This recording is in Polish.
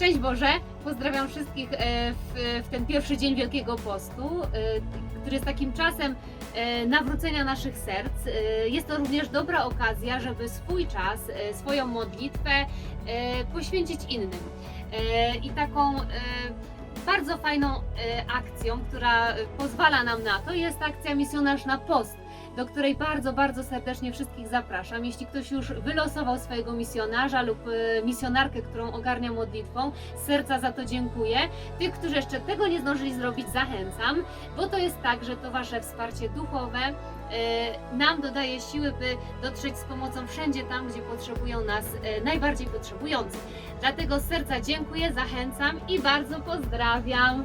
Szczęść Boże! Pozdrawiam wszystkich e, w, w ten pierwszy dzień Wielkiego Postu, e, który jest takim czasem e, nawrócenia naszych serc. Jest to również dobra okazja, żeby swój czas, swoją modlitwę poświęcić innym. I taką bardzo fajną akcją, która pozwala nam na to, jest akcja Misjonarz na Post do której bardzo, bardzo serdecznie wszystkich zapraszam. Jeśli ktoś już wylosował swojego misjonarza lub e, misjonarkę, którą ogarnia modlitwą, z serca za to dziękuję. Tych, którzy jeszcze tego nie zdążyli zrobić, zachęcam, bo to jest tak, że to Wasze wsparcie duchowe e, nam dodaje siły, by dotrzeć z pomocą wszędzie tam, gdzie potrzebują nas e, najbardziej potrzebujący. Dlatego z serca dziękuję, zachęcam i bardzo pozdrawiam.